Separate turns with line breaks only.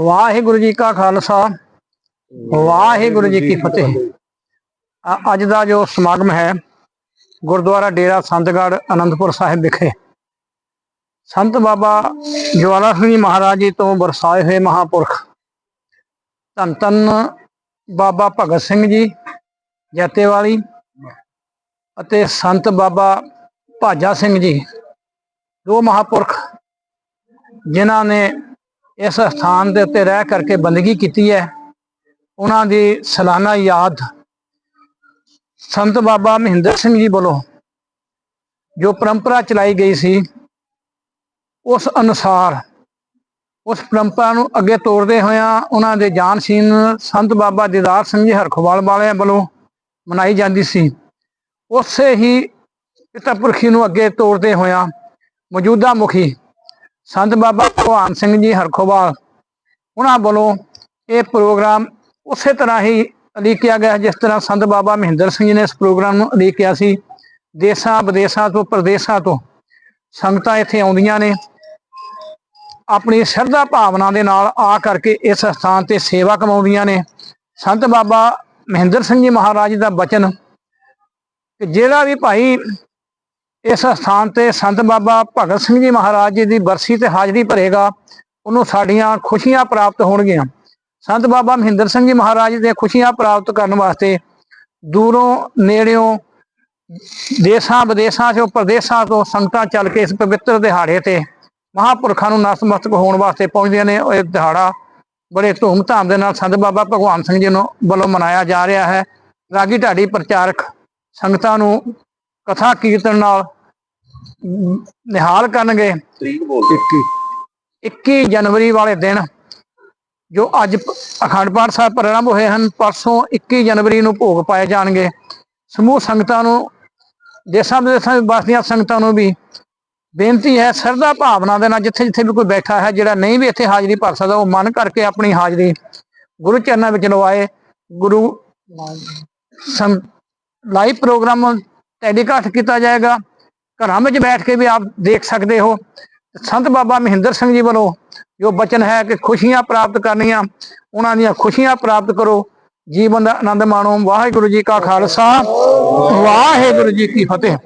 ਵਾਹਿਗੁਰੂ ਜੀ ਕਾ ਖਾਲਸਾ ਵਾਹਿਗੁਰੂ ਜੀ ਕੀ ਫਤਿਹ। ਅੱਜ ਦਾ ਜੋ ਸਮਾਗਮ ਹੈ ਗੁਰਦੁਆਰਾ ਡੇਰਾ ਸੰਤਗੜ੍ਹ ਅਨੰਦਪੁਰ ਸਾਹਿਬ ਵਿਖੇ। ਸੰਤ ਬਾਬਾ ਜਵਾਲਾ ਸਿੰਘ ਜੀ ਮਹਾਰਾਜ ਜੀ ਤੋਂ ਵਰਸਾਏ ਹੋਏ ਮਹਾਪੁਰਖ ਧੰਨ ਧੰਨ ਬਾਬਾ ਭਗਤ ਸਿੰਘ ਜੀ ਜੈਤੇਵਾਲੀ ਅਤੇ ਸੰਤ ਬਾਬਾ ਭਾਜਾ ਸਿੰਘ ਜੀ ਦੋ ਮਹਾਪੁਰਖ ਜਿਨ੍ਹਾਂ ਨੇ ਇਸ ਸਥਾਨ ਦੇ ਉੱਤੇ ਰਹਿ ਕਰਕੇ ਬੰਦਗੀ ਕੀਤੀ ਹੈ। ਉਹਨਾਂ ਦੀ ਸਾਲਾਨਾ ਯਾਦ ਸੰਤ ਬਾਬਾ ਮਹਿੰਦਰ ਸਿੰਘ ਜੀ ਵੱਲੋਂ ਜੋ ਪਰੰਪਰਾ ਚਲਾਈ ਗਈ ਸੀ, ਉਸ ਅਨੁਸਾਰ, ਉਸ ਪਰੰਪਰਾ ਨੂੰ ਅੱਗੇ ਤੋਰਦੇ ਹੋਇਆਂ ਉਹਨਾਂ ਦੇ ਜਾਨਸ਼ੀਨ ਸੰਤ ਬਾਬਾ ਦੀਦਾਰ ਸਿੰਘ ਜੀ ਹਰਖਵਾਲ ਵਾਲਿਆਂ ਵੱਲੋਂ ਮਨਾਈ ਜਾਂਦੀ ਸੀ। ਉਸੇ ਹੀ ਪਿਤਾ ਪੁਰਖੀ ਨੂੰ ਅੱਗੇ ਤੋਰਦੇ ਹੋਇਆਂ ਮੌਜੂਦਾ ਮੁਖੀ ਸੰਤ ਬਾਬਾ ਭਗਵਾਨ ਸਿੰਘ ਜੀ ਹਰਖੋਵਾਲ ਉਹਨਾਂ ਵੱਲੋਂ ਇਹ ਪ੍ਰੋਗਰਾਮ ਉਸੇ ਤਰ੍ਹਾਂ ਹੀ ਅਲੀਕਿਆ ਗਿਆ ਜਿਸ ਤਰ੍ਹਾਂ ਸੰਤ ਬਾਬਾ ਮਹਿੰਦਰ ਸਿੰਘ ਜੀ ਨੇ ਇਸ ਪ੍ਰੋਗਰਾਮ ਨੂੰ ਅਲੀਕਿਆ ਸੀ। ਦੇਸ਼ਾਂ ਵਿਦੇਸ਼ਾਂ ਤੋਂ, ਪ੍ਰਦੇਸ਼ਾਂ ਤੋਂ ਸੰਗਤਾਂ ਇੱਥੇ ਆਉਂਦੀਆਂ ਨੇ। ਆਪਣੀ ਸ਼ਰਧਾ ਭਾਵਨਾ ਦੇ ਨਾਲ ਆ ਕਰਕੇ ਇਸ ਸਥਾਨ ਤੇ ਸੇਵਾ ਕਮਾਉਂਦੀਆਂ ਨੇ। ਸੰਤ ਬਾਬਾ ਮਹਿੰਦਰ ਸਿੰਘ ਜੀ ਮਹਾਰਾਜ ਦਾ ਬਚਨ, ਕਿ ਜਿਹੜਾ ਵੀ ਭਾਈ ਇਸ ਸਥਾਨ ਤੇ ਸੰਤ ਬਾਬਾ ਭਗਤ ਸਿੰਘ ਜੀ ਮਹਾਰਾਜ ਜੀ ਦੀ ਬਰਸੀ ਤੇ ਹਾਜ਼ਰੀ ਭਰੇਗਾ, ਉਹਨੂੰ ਸਾਡੀਆਂ ਖੁਸ਼ੀਆਂ ਪ੍ਰਾਪਤ ਹੋਣਗੀਆਂ। ਸੰਤ ਬਾਬਾ ਮਹਿੰਦਰ ਸਿੰਘ ਜੀ ਮਹਾਰਾਜ ਦੇ ਖੁਸ਼ੀਆਂ ਪ੍ਰਾਪਤ ਕਰਨ ਵਾਸਤੇ ਦੂਰੋਂ ਨੇੜਿਓਂ ਦੇਸ਼ਾਂ ਵਿਦੇਸ਼ਾਂ ਚੋਂ ਪ੍ਰਦੇਸ਼ਾਂ ਤੋਂ ਸੰਗਤਾਂ ਚੱਲ ਕੇ ਇਸ ਪਵਿੱਤਰ ਦਿਹਾੜੇ ਤੇ ਮਹਾਪੁਰਖਾਂ ਨੂੰ ਨਤਮਸਤਕ ਹੋਣ ਵਾਸਤੇ ਪਹੁੰਚਦੀਆਂ ਨੇ। ਇਹ ਦਿਹਾੜਾ ਬੜੇ ਧੂਮ-ਧਾਮ ਦੇ ਨਾਲ ਸੰਤ ਬਾਬਾ ਭਗਵਾਨ ਸਿੰਘ ਜੀ ਨੂੰ ਵੱਲੋਂ ਮਨਾਇਆ ਜਾ ਰਿਹਾ ਹੈ। ਰਾਗੀ ਢਾਡੀ ਪ੍ਰਚਾਰਕ ਸੰਗਤਾਂ ਨੂੰ ਕਥਾ ਕੀਰਤਨ ਨਾਲ ਨਿਹਾਲ ਕਰਨਗੇ।
ਤਰੀਕ ਬੋਲ
21 ਜਨਵਰੀ ਵਾਲੇ ਦਿਨ ਜੋ ਅੱਜ ਅਖੰਡ ਪਾਠ ਸਾਹਿਬ ਪ੍ਰਾਰੰਭ ਹੋਏ ਹਨ ਪਰਸੋਂ 21 ਜਨਵਰੀ ਨੂੰ ਭੋਗ ਪਾਏ ਜਾਣਗੇ। ਸਮੂਹ ਸੰਗਤਾਂ ਨੂੰ ਦੇਸ਼ਾਂ ਵਿਦੇਸ਼ਾਂ ਵਿੱਚ ਵਸਦੀਆਂ ਸੰਗਤਾਂ ਨੂੰ ਵੀ ਬੇਨਤੀ ਹੈ ਸਰਦਾ ਭਾਵਨਾ ਦੇ ਨਾਲ ਜਿੱਥੇ ਜਿੱਥੇ ਵੀ ਕੋਈ ਬੈਠਾ ਹੈ ਜਿਹੜਾ ਨਹੀਂ ਵੀ ਇੱਥੇ ਹਾਜ਼ਰੀ ਭਰ ਸਕਦਾ ਉਹ ਮਨ ਕਰਕੇ ਆਪਣੀ ਹਾਜ਼ਰੀ ਗੁਰੂ ਚਰਨਾਂ ਵਿੱਚ ਲਵਾਏ। ਗੁਰੂ ਸੰ ਲਾਈਵ ਪ੍ਰੋਗਰਾਮ ਟੈਲੀਕਾਸਟ ਕੀਤਾ ਜਾਏਗਾ। ਘਰਾਂ ਵਿੱਚ ਬੈਠ ਕੇ ਵੀ ਆਪ ਦੇਖ ਸਕਦੇ ਹੋ। ਸੰਤ ਬਾਬਾ ਮਹਿੰਦਰ ਸਿੰਘ ਜੀ ਵੱਲੋਂ ਜੋ ਬਚਨ ਹੈ ਕਿ ਖੁਸ਼ੀਆਂ ਪ੍ਰਾਪਤ ਕਰਨੀਆਂ, ਉਹਨਾਂ ਦੀਆਂ ਖੁਸ਼ੀਆਂ ਪ੍ਰਾਪਤ ਕਰੋ। ਜੀਵਨ ਦਾ ਆਨੰਦ ਮਾਣੋ। ਵਾਹਿਗੁਰੂ ਜੀ ਕਾ ਖਾਲਸਾ। ਵਾਹਿਗੁਰੂ ਜੀ ਕੀ ਫਤਿਹ।